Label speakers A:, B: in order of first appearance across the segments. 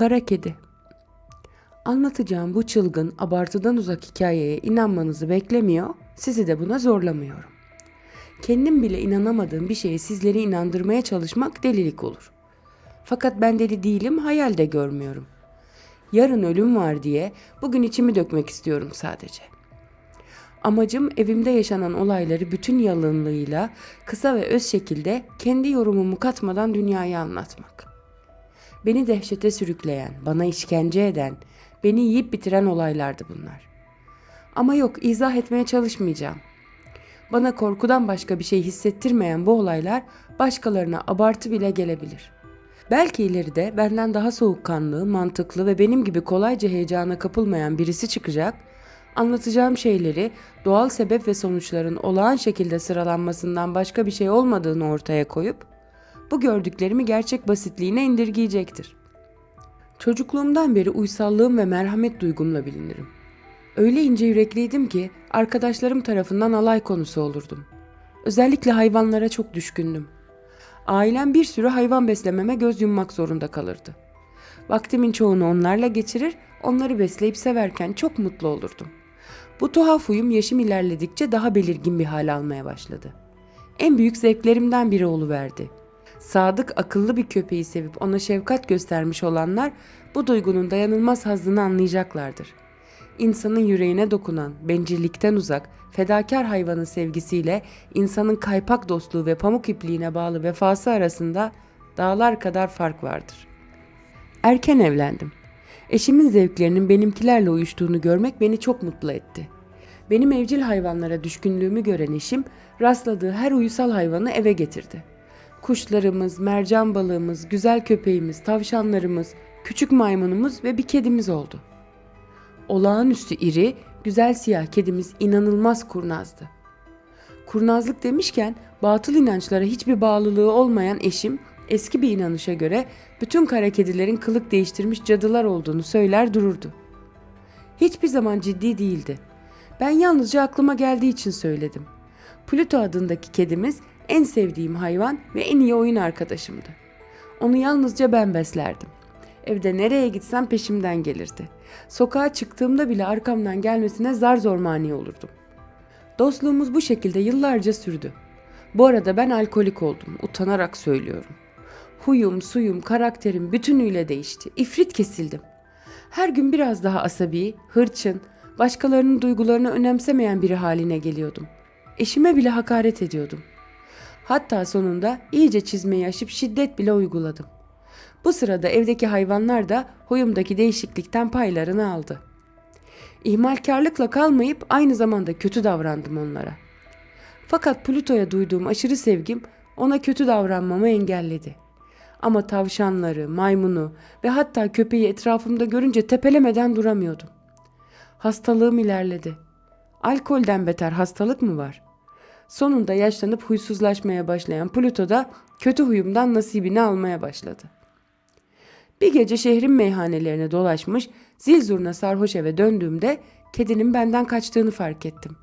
A: Kara Kedi Anlatacağım bu çılgın, abartıdan uzak hikayeye inanmanızı beklemiyor, sizi de buna zorlamıyorum. Kendim bile inanamadığım bir şeye sizleri inandırmaya çalışmak delilik olur. Fakat ben deli değilim, hayal de görmüyorum. Yarın ölüm var diye bugün içimi dökmek istiyorum sadece. Amacım evimde yaşanan olayları bütün yalınlığıyla kısa ve öz şekilde kendi yorumumu katmadan dünyaya anlatmak. Beni dehşete sürükleyen, bana işkence eden, beni yiyip bitiren olaylardı bunlar. Ama yok izah etmeye çalışmayacağım. Bana korkudan başka bir şey hissettirmeyen bu olaylar başkalarına abartı bile gelebilir. Belki ileride benden daha soğukkanlı, mantıklı ve benim gibi kolayca heyecana kapılmayan birisi çıkacak, anlatacağım şeyleri doğal sebep ve sonuçların olağan şekilde sıralanmasından başka bir şey olmadığını ortaya koyup bu gördüklerimi gerçek basitliğine indirgeyecektir. Çocukluğumdan beri uysallığım ve merhamet duygumla bilinirim. Öyle ince yürekliydim ki arkadaşlarım tarafından alay konusu olurdum. Özellikle hayvanlara çok düşkündüm. Ailem bir sürü hayvan beslememe göz yummak zorunda kalırdı. Vaktimin çoğunu onlarla geçirir, onları besleyip severken çok mutlu olurdum. Bu tuhaf huyum yaşım ilerledikçe daha belirgin bir hal almaya başladı. En büyük zevklerimden biri oluverdi. Sadık, akıllı bir köpeği sevip ona şefkat göstermiş olanlar bu duygunun dayanılmaz hazzını anlayacaklardır. İnsanın yüreğine dokunan, bencillikten uzak, fedakar hayvanın sevgisiyle insanın kaypak dostluğu ve pamuk ipliğine bağlı vefası arasında dağlar kadar fark vardır. Erken evlendim. Eşimin zevklerinin benimkilerle uyuştuğunu görmek beni çok mutlu etti. Benim evcil hayvanlara düşkünlüğümü gören eşim rastladığı her uysal hayvanı eve getirdi. Kuşlarımız, mercan balığımız, güzel köpeğimiz, tavşanlarımız, küçük maymunumuz ve bir kedimiz oldu. Olağanüstü iri, güzel siyah kedimiz inanılmaz kurnazdı. Kurnazlık demişken batıl inançlara hiçbir bağlılığı olmayan eşim eski bir inanışa göre bütün kara kedilerin kılık değiştirmiş cadılar olduğunu söyler dururdu. Hiçbir zaman ciddi değildi. Ben yalnızca aklıma geldiği için söyledim. Pluto adındaki kedimiz en sevdiğim hayvan ve en iyi oyun arkadaşımdı. Onu yalnızca ben beslerdim. Evde nereye gitsem peşimden gelirdi. Sokağa çıktığımda bile arkamdan gelmesine zar zor mani olurdum. Dostluğumuz bu şekilde yıllarca sürdü. Bu arada ben alkolik oldum, utanarak söylüyorum. Huyum, suyum, karakterim bütünüyle değişti. İfrit kesildim. Her gün biraz daha asabi, hırçın, başkalarının duygularını önemsemeyen biri haline geliyordum. Eşime bile hakaret ediyordum. Hatta sonunda iyice çizmeyi aşıp şiddet bile uyguladım. Bu sırada evdeki hayvanlar da huyumdaki değişiklikten paylarını aldı. İhmalkarlıkla kalmayıp aynı zamanda kötü davrandım onlara. Fakat Pluto'ya duyduğum aşırı sevgim ona kötü davranmamı engelledi. Ama tavşanları, maymunu ve hatta köpeği etrafımda görünce tepelemeden duramıyordum. Hastalığım ilerledi. Alkolden beter hastalık mı var? Sonunda yaşlanıp huysuzlaşmaya başlayan Pluto da kötü huyumdan nasibini almaya başladı. Bir gece şehrin meyhanelerine dolaşmış, zil zurna sarhoş eve döndüğümde kedinin benden kaçtığını fark ettim.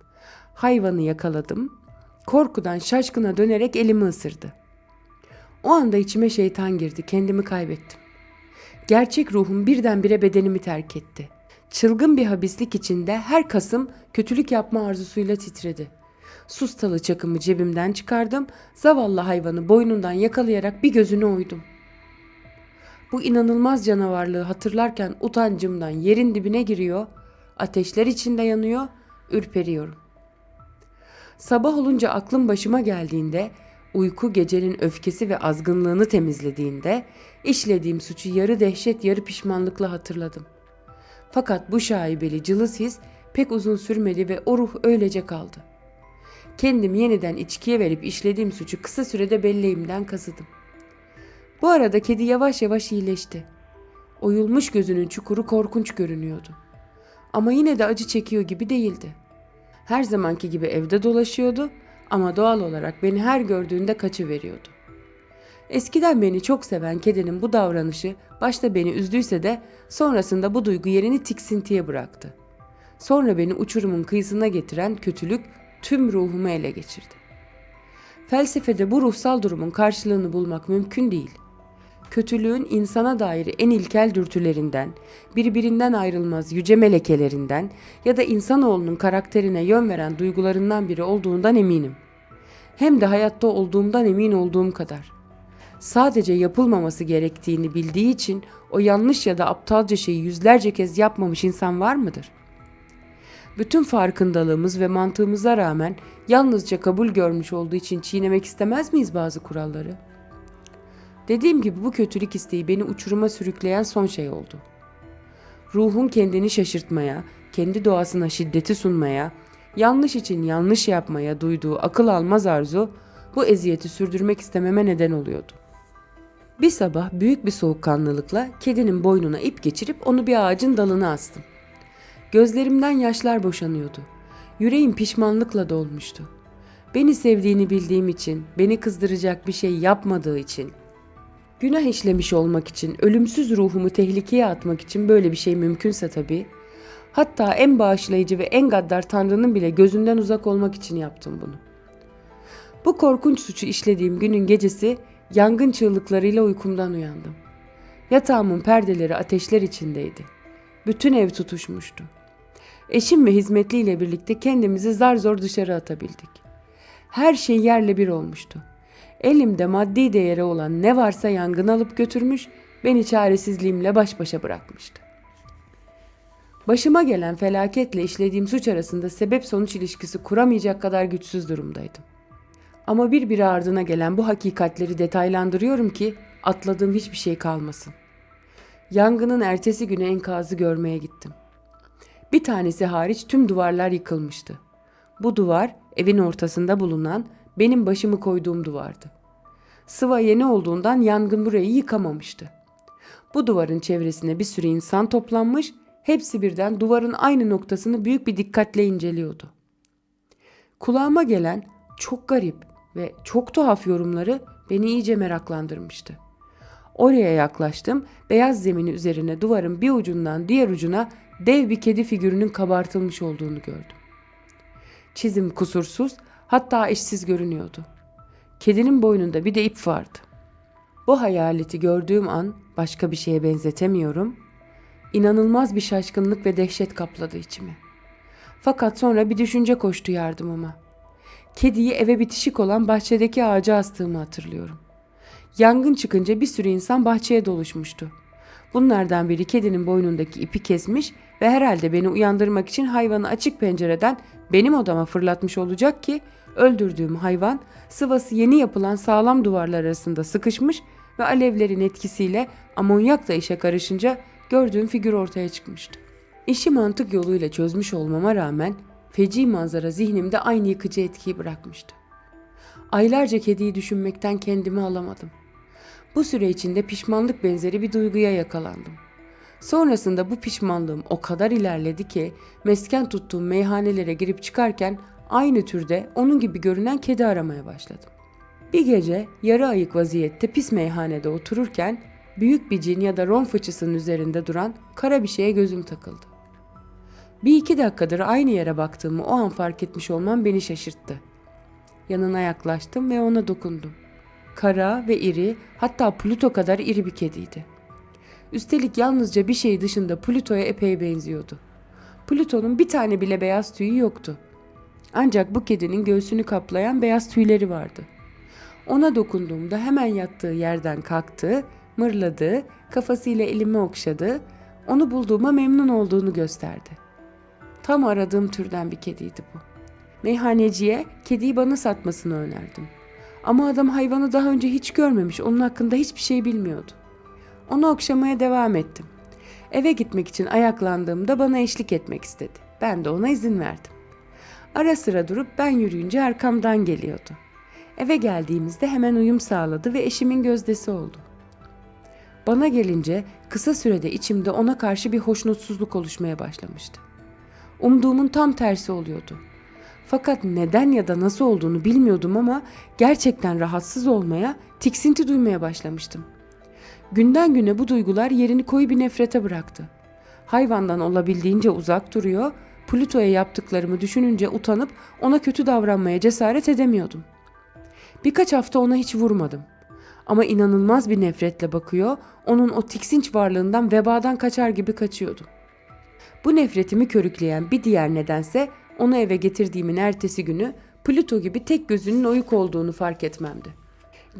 A: Hayvanı yakaladım. Korkudan şaşkına dönerek elimi ısırdı. O anda içime şeytan girdi, kendimi kaybettim. Gerçek ruhum birdenbire bedenimi terk etti. Çılgın bir habislik içinde her kasım kötülük yapma arzusuyla titredi. Sustalı çakımı cebimden çıkardım, zavallı hayvanı boynundan yakalayarak bir gözünü oydum.'' Bu inanılmaz canavarlığı hatırlarken utancımdan yerin dibine giriyor, ateşler içinde yanıyor, ürperiyorum. Sabah olunca aklım başıma geldiğinde, uyku gecenin öfkesi ve azgınlığını temizlediğinde, işlediğim suçu yarı dehşet yarı pişmanlıkla hatırladım. Fakat bu şaibeli cılız his pek uzun sürmedi ve o ruh öylece kaldı. Kendimi yeniden içkiye verip işlediğim suçu kısa sürede belleğimden kazıdım. Bu arada kedi yavaş yavaş iyileşti. Oyulmuş gözünün çukuru korkunç görünüyordu. Ama yine de acı çekiyor gibi değildi. Her zamanki gibi evde dolaşıyordu ama doğal olarak beni her gördüğünde kaçıveriyordu. Eskiden beni çok seven kedinin bu davranışı başta beni üzdüyse de sonrasında bu duygu yerini tiksintiye bıraktı. Sonra beni uçurumun kıyısına getiren kötülük tüm ruhumu ele geçirdi. Felsefede bu ruhsal durumun karşılığını bulmak mümkün değil. kötülüğün insana dair en ilkel dürtülerinden, birbirinden ayrılmaz yüce melekelerinden ya da insanoğlunun karakterine yön veren duygularından biri olduğundan eminim. Hem de hayatta olduğumdan emin olduğum kadar. Sadece yapılmaması gerektiğini bildiği için o yanlış ya da aptalca şeyi yüzlerce kez yapmamış insan var mıdır? Bütün farkındalığımız ve mantığımıza rağmen yalnızca kabul görmüş olduğu için çiğnemek istemez miyiz bazı kuralları? Dediğim gibi bu kötülük isteği beni uçuruma sürükleyen son şey oldu. Ruhun kendini şaşırtmaya, kendi doğasına şiddeti sunmaya, yanlış için yanlış yapmaya duyduğu akıl almaz arzu bu eziyeti sürdürmek istememe neden oluyordu. Bir sabah büyük bir soğukkanlılıkla kedinin boynuna ip geçirip onu bir ağacın dalına astım. Gözlerimden yaşlar boşanıyordu. Yüreğim pişmanlıkla dolmuştu. Beni sevdiğini bildiğim için, beni kızdıracak bir şey yapmadığı için, günah işlemiş olmak için, ölümsüz ruhumu tehlikeye atmak için böyle bir şey mümkünse tabii, hatta en bağışlayıcı ve en gaddar Tanrı'nın bile gözünden uzak olmak için yaptım bunu. Bu korkunç suçu işlediğim günün gecesi yangın çığlıklarıyla uykumdan uyandım. Yatağımın perdeleri ateşler içindeydi. Bütün ev tutuşmuştu. Eşim ve hizmetliyle birlikte kendimizi zar zor dışarı atabildik. Her şey yerle bir olmuştu. Elimde maddi değeri olan ne varsa yangın alıp götürmüş, beni çaresizliğimle baş başa bırakmıştı. Başıma gelen felaketle işlediğim suç arasında sebep sonuç ilişkisi kuramayacak kadar güçsüz durumdaydım. Ama bir bir ardına gelen bu hakikatleri detaylandırıyorum ki atladığım hiçbir şey kalmasın. Yangının ertesi günü enkazı görmeye gittim. Bir tanesi hariç tüm duvarlar yıkılmıştı. Bu duvar evin ortasında bulunan benim başımı koyduğum duvardı. Sıva yeni olduğundan yangın burayı yıkamamıştı. Bu duvarın çevresine bir sürü insan toplanmış, hepsi birden duvarın aynı noktasını büyük bir dikkatle inceliyordu. Kulağıma gelen çok garip ve çok tuhaf yorumları beni iyice meraklandırmıştı. Oraya yaklaştım, beyaz zemini üzerine duvarın bir ucundan diğer ucuna dev bir kedi figürünün kabartılmış olduğunu gördüm. Çizim kusursuz, hatta eşsiz görünüyordu. Kedinin boynunda bir de ip vardı. Bu hayaleti gördüğüm an başka bir şeye benzetemiyorum. İnanılmaz bir şaşkınlık ve dehşet kapladı içimi. Fakat sonra bir düşünce koştu yardımıma. Kediyi eve bitişik olan bahçedeki ağaca astığımı hatırlıyorum. Yangın çıkınca bir sürü insan bahçeye doluşmuştu. Bunlardan biri kedinin boynundaki ipi kesmiş ve herhalde beni uyandırmak için hayvanı açık pencereden benim odama fırlatmış olacak ki öldürdüğüm hayvan sıvası yeni yapılan sağlam duvarlar arasında sıkışmış ve alevlerin etkisiyle amonyak da işe karışınca gördüğüm figür ortaya çıkmıştı. İşi mantık yoluyla çözmüş olmama rağmen feci manzara zihnimde aynı yıkıcı etkiyi bırakmıştı. Aylarca kediyi düşünmekten kendimi alamadım. Bu süre içinde pişmanlık benzeri bir duyguya yakalandım. Sonrasında bu pişmanlığım o kadar ilerledi ki mesken tuttuğum meyhanelere girip çıkarken aynı türde onun gibi görünen kedi aramaya başladım. Bir gece yarı ayık vaziyette pis meyhanede otururken büyük bir cin ya da ron fıçısının üzerinde duran kara bir şeye gözüm takıldı. Bir iki dakikadır aynı yere baktığımı o an fark etmiş olmam beni şaşırttı. Yanına yaklaştım ve ona dokundum. Kara ve iri hatta Pluto kadar iri bir kediydi. Üstelik yalnızca bir şey dışında Pluto'ya epey benziyordu. Pluto'nun bir tane bile beyaz tüyü yoktu. Ancak bu kedinin göğsünü kaplayan beyaz tüyleri vardı. Ona dokunduğumda hemen yattığı yerden kalktı, mırladı, kafasıyla elimi okşadı, onu bulduğuma memnun olduğunu gösterdi. Tam aradığım türden bir kediydi bu. Meyhaneciye kediyi bana satmasını önerdim. Ama adam hayvanı daha önce hiç görmemiş, onun hakkında hiçbir şey bilmiyordu. Onu okşamaya devam ettim. Eve gitmek için ayaklandığımda bana eşlik etmek istedi. Ben de ona izin verdim. Ara sıra durup ben yürüyünce arkamdan geliyordu. Eve geldiğimizde hemen uyum sağladı ve eşimin gözdesi oldu. Bana gelince kısa sürede içimde ona karşı bir hoşnutsuzluk oluşmaya başlamıştı. Umduğumun tam tersi oluyordu. Fakat neden ya da nasıl olduğunu bilmiyordum ama gerçekten rahatsız olmaya, tiksinti duymaya başlamıştım. Günden güne bu duygular yerini koyu bir nefrete bıraktı. Hayvandan olabildiğince uzak duruyor, Pluto'ya yaptıklarımı düşününce utanıp ona kötü davranmaya cesaret edemiyordum. Birkaç hafta ona hiç vurmadım. Ama inanılmaz bir nefretle bakıyor, onun o tiksinç varlığından vebadan kaçar gibi kaçıyordum. Bu nefretimi körükleyen bir diğer nedense onu eve getirdiğimin ertesi günü Plüto gibi tek gözünün oyuk olduğunu fark etmemdi.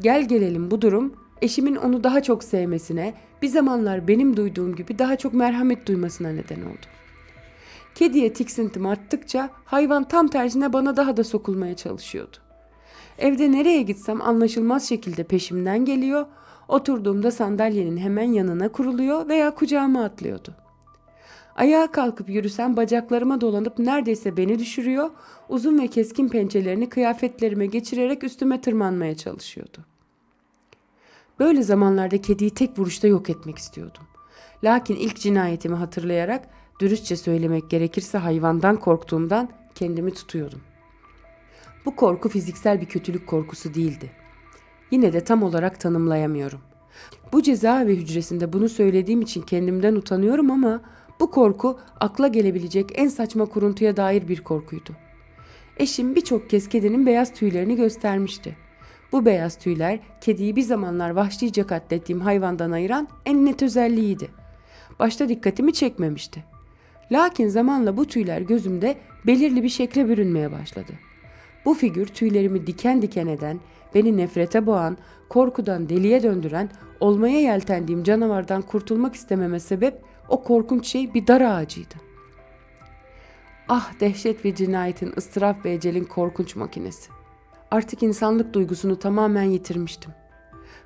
A: Gel gelelim bu durum eşimin onu daha çok sevmesine, bir zamanlar benim duyduğum gibi daha çok merhamet duymasına neden oldu. Kediye tiksintim arttıkça hayvan tam tersine bana daha da sokulmaya çalışıyordu. Evde nereye gitsem anlaşılmaz şekilde peşimden geliyor, oturduğumda sandalyenin hemen yanına kuruluyor veya kucağıma atlıyordu. Ayağa kalkıp yürüsem bacaklarıma dolanıp neredeyse beni düşürüyor, uzun ve keskin pençelerini kıyafetlerime geçirerek üstüme tırmanmaya çalışıyordu. Böyle zamanlarda kediyi tek vuruşta yok etmek istiyordum. Lakin ilk cinayetimi hatırlayarak dürüstçe söylemek gerekirse hayvandan korktuğumdan kendimi tutuyordum. Bu korku fiziksel bir kötülük korkusu değildi. Yine de tam olarak tanımlayamıyorum. Bu cezaevi hücresinde bunu söylediğim için kendimden utanıyorum ama bu korku akla gelebilecek en saçma kuruntuya dair bir korkuydu. Eşim birçok kez kedinin beyaz tüylerini göstermişti. Bu beyaz tüyler kediyi bir zamanlar vahşice katlettiğim hayvandan ayıran en net özelliğiydi. Başta dikkatimi çekmemişti. Lakin zamanla bu tüyler gözümde belirli bir şekle bürünmeye başladı. Bu figür tüylerimi diken diken eden, beni nefrete boğan, korkudan deliye döndüren, olmaya yeltendiğim canavardan kurtulmak istememe sebep o korkunç şey bir dar ağacıydı. Ah dehşet ve cinayetin, ıstırap ve ecelin korkunç makinesi. Artık insanlık duygusunu tamamen yitirmiştim.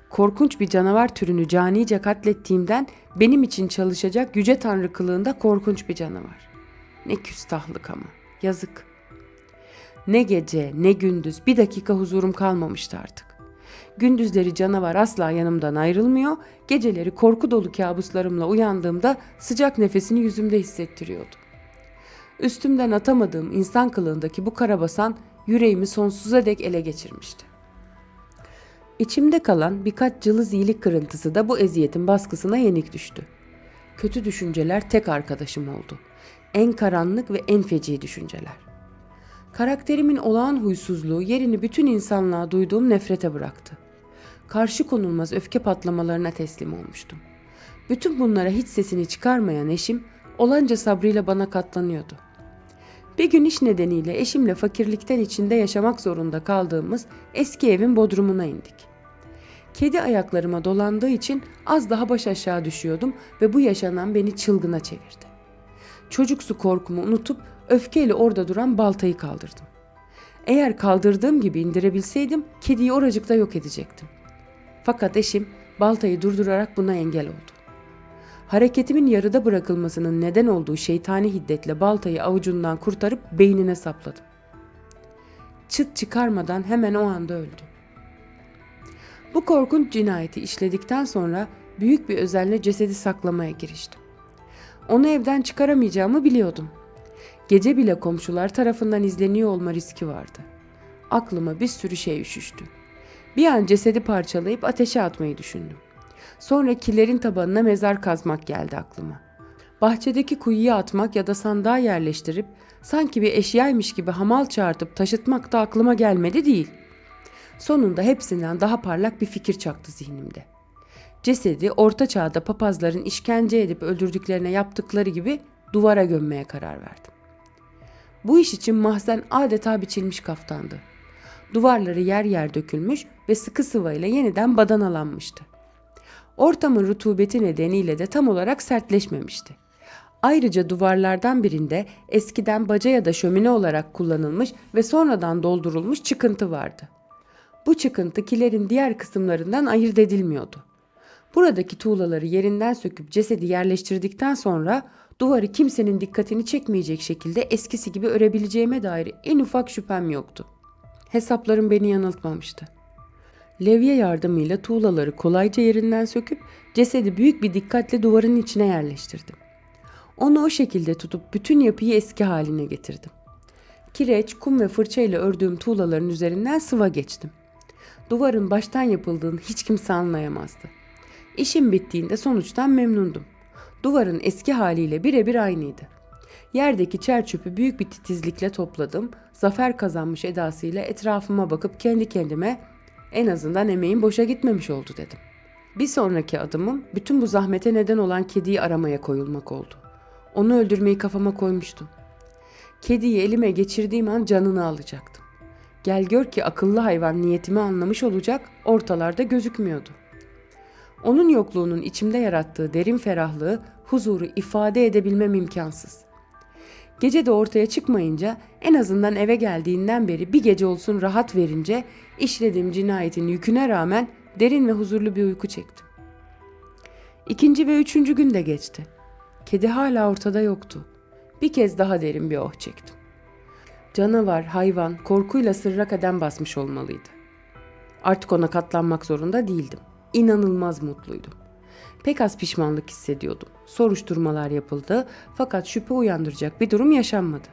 A: Korkunç bir canavar türünü canice katlettiğimden benim için çalışacak yüce tanrı kılığında korkunç bir canavar. Ne küstahlık ama, yazık. Ne gece ne gündüz bir dakika huzurum kalmamıştı artık. Gündüzleri canavar asla yanımdan ayrılmıyor, geceleri korku dolu kabuslarımla uyandığımda sıcak nefesini yüzümde hissettiriyordu. Üstümden atamadığım insan kılığındaki bu karabasan yüreğimi sonsuza dek ele geçirmişti. İçimde kalan birkaç cılız iyilik kırıntısı da bu eziyetin baskısına yenik düştü. Kötü düşünceler tek arkadaşım oldu. En karanlık ve en feci düşünceler. Karakterimin olağan huysuzluğu yerini bütün insanlığa duyduğum nefrete bıraktı. Karşı konulmaz öfke patlamalarına teslim olmuştum. Bütün bunlara hiç sesini çıkarmayan eşim olanca sabrıyla bana katlanıyordu. Bir gün iş nedeniyle eşimle fakirlikten içinde yaşamak zorunda kaldığımız eski evin bodrumuna indik. Kedi ayaklarıma dolandığı için az daha baş aşağı düşüyordum ve bu yaşanan beni çılgına çevirdi. Çocuksu korkumu unutup öfkeyle orada duran baltayı kaldırdım. Eğer kaldırdığım gibi indirebilseydim kediyi oracıkta yok edecektim. Fakat eşim baltayı durdurarak buna engel oldu. Hareketimin yarıda bırakılmasının neden olduğu şeytani hiddetle baltayı avucundan kurtarıp beynine sapladım. Çıt çıkarmadan hemen o anda öldü. Bu korkunç cinayeti işledikten sonra büyük bir özenle cesedi saklamaya giriştim. Onu evden çıkaramayacağımı biliyordum. Gece bile komşular tarafından izleniyor olma riski vardı. Aklıma bir sürü şey üşüştü. Bir an cesedi parçalayıp ateşe atmayı düşündüm. Sonra kilerin tabanına mezar kazmak geldi aklıma. Bahçedeki kuyuya atmak ya da sandığa yerleştirip sanki bir eşyaymış gibi hamal çağırtıp taşıtmak da aklıma gelmedi değil. Sonunda hepsinden daha parlak bir fikir çaktı zihnimde. Cesedi orta çağda papazların işkence edip öldürdüklerine yaptıkları gibi duvara gömmeye karar verdim. Bu iş için mahzen adeta biçilmiş kaftandı. Duvarları yer yer dökülmüş ve sıkı sıvayla yeniden badanalanmıştı. Ortamın rutubeti nedeniyle de tam olarak sertleşmemişti. Ayrıca duvarlardan birinde eskiden baca ya da şömine olarak kullanılmış ve sonradan doldurulmuş çıkıntı vardı. Bu çıkıntı kilerin diğer kısımlarından ayırt edilmiyordu. Buradaki tuğlaları yerinden söküp cesedi yerleştirdikten sonra duvarı kimsenin dikkatini çekmeyecek şekilde eskisi gibi örebileceğime dair en ufak şüphem yoktu. Hesaplarım beni yanıltmamıştı. Levye yardımıyla tuğlaları kolayca yerinden söküp cesedi büyük bir dikkatle duvarın içine yerleştirdim. Onu o şekilde tutup bütün yapıyı eski haline getirdim. Kireç, kum ve fırça ile ördüğüm tuğlaların üzerinden sıva geçtim. Duvarın baştan yapıldığını hiç kimse anlayamazdı. İşim bittiğinde sonuçtan memnundum. Duvarın eski haliyle birebir aynıydı. Yerdeki çer çöpü büyük bir titizlikle topladım. Zafer kazanmış edasıyla etrafıma bakıp kendi kendime En azından emeğim boşa gitmemiş oldu dedim. Bir sonraki adımım bütün bu zahmete neden olan kediyi aramaya koyulmak oldu. Onu öldürmeyi kafama koymuştum. Kediyi elime geçirdiğim an canını alacaktım. Gel gör ki akıllı hayvan niyetimi anlamış olacak, ortalarda gözükmüyordu. Onun yokluğunun içimde yarattığı derin ferahlığı, huzuru ifade edebilmem imkansız. Gece de ortaya çıkmayınca en azından eve geldiğinden beri bir gece olsun rahat verince işlediğim cinayetin yüküne rağmen derin ve huzurlu bir uyku çektim. İkinci ve üçüncü gün de geçti. Kedi hala ortada yoktu. Bir kez daha derin bir oh çektim. Canavar, hayvan korkuyla sırra kadem basmış olmalıydı. Artık ona katlanmak zorunda değildim. İnanılmaz mutluydum. Pek az pişmanlık hissediyordum. Soruşturmalar yapıldı fakat şüphe uyandıracak bir durum yaşanmadı.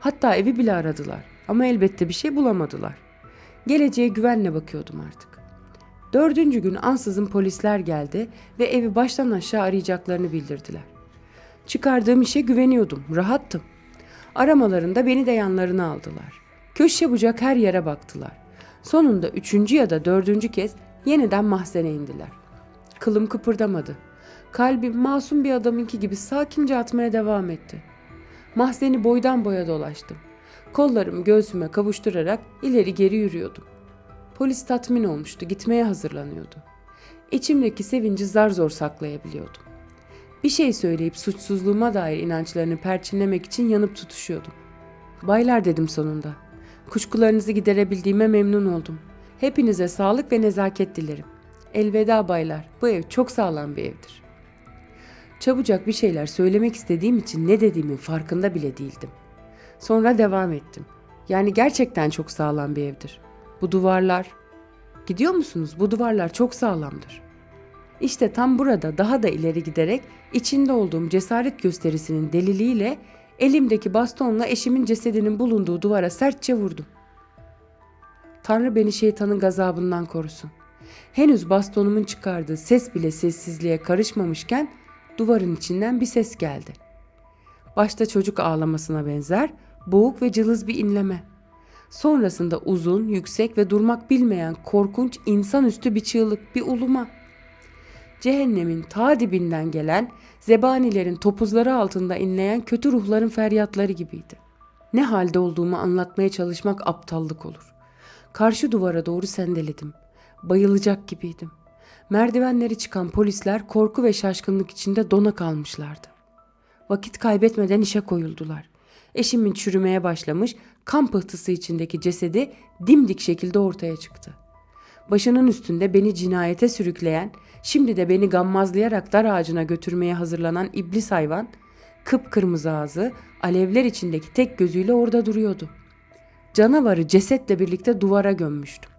A: Hatta evi bile aradılar ama elbette bir şey bulamadılar. Geleceğe güvenle bakıyordum artık. Dördüncü gün ansızın polisler geldi ve evi baştan aşağı arayacaklarını bildirdiler. Çıkardığım işe güveniyordum, rahattım. Aramalarında beni de yanlarına aldılar. Köşe bucak her yere baktılar. Sonunda üçüncü ya da dördüncü kez yeniden mahzene indiler. Kılım kıpırdamadı. Kalbim masum bir adamınki gibi sakince atmaya devam etti. Mahzeni boydan boya dolaştım. Kollarımı göğsüme kavuşturarak ileri geri yürüyordum. Polis tatmin olmuştu, gitmeye hazırlanıyordu. İçimdeki sevinci zar zor saklayabiliyordum. Bir şey söyleyip suçsuzluğuma dair inançlarını perçinlemek için yanıp tutuşuyordum. Baylar dedim sonunda. Kuşkularınızı giderebildiğime memnun oldum. Hepinize sağlık ve nezaket dilerim. Elveda baylar. Bu ev çok sağlam bir evdir. Çabucak bir şeyler söylemek istediğim için ne dediğimin farkında bile değildim. Sonra devam ettim. Yani gerçekten çok sağlam bir evdir. Bu duvarlar... Gidiyor musunuz? Bu duvarlar çok sağlamdır. İşte tam burada daha da ileri giderek içinde olduğum cesaret gösterisinin deliliğiyle elimdeki bastonla eşimin cesedinin bulunduğu duvara sertçe vurdum. Tanrı beni şeytanın gazabından korusun. Henüz bastonumun çıkardığı ses bile sessizliğe karışmamışken duvarın içinden bir ses geldi. Başta çocuk ağlamasına benzer, boğuk ve cılız bir inleme. Sonrasında uzun, yüksek ve durmak bilmeyen korkunç insanüstü bir çığlık, bir uluma. Cehennemin ta dibinden gelen, zebanilerin topuzları altında inleyen kötü ruhların feryatları gibiydi. Ne halde olduğumu anlatmaya çalışmak aptallık olur. Karşı duvara doğru sendeledim. Bayılacak gibiydim. Merdivenleri çıkan polisler korku ve şaşkınlık içinde dona kalmışlardı. Vakit kaybetmeden işe koyuldular. Eşimin çürümeye başlamış, kan pıhtısı içindeki cesedi dimdik şekilde ortaya çıktı. Başının üstünde beni cinayete sürükleyen, şimdi de beni gammazlayarak dar ağacına götürmeye hazırlanan iblis hayvan, kıpkırmızı ağzı, alevler içindeki tek gözüyle orada duruyordu. Canavarı cesetle birlikte duvara gömmüştüm.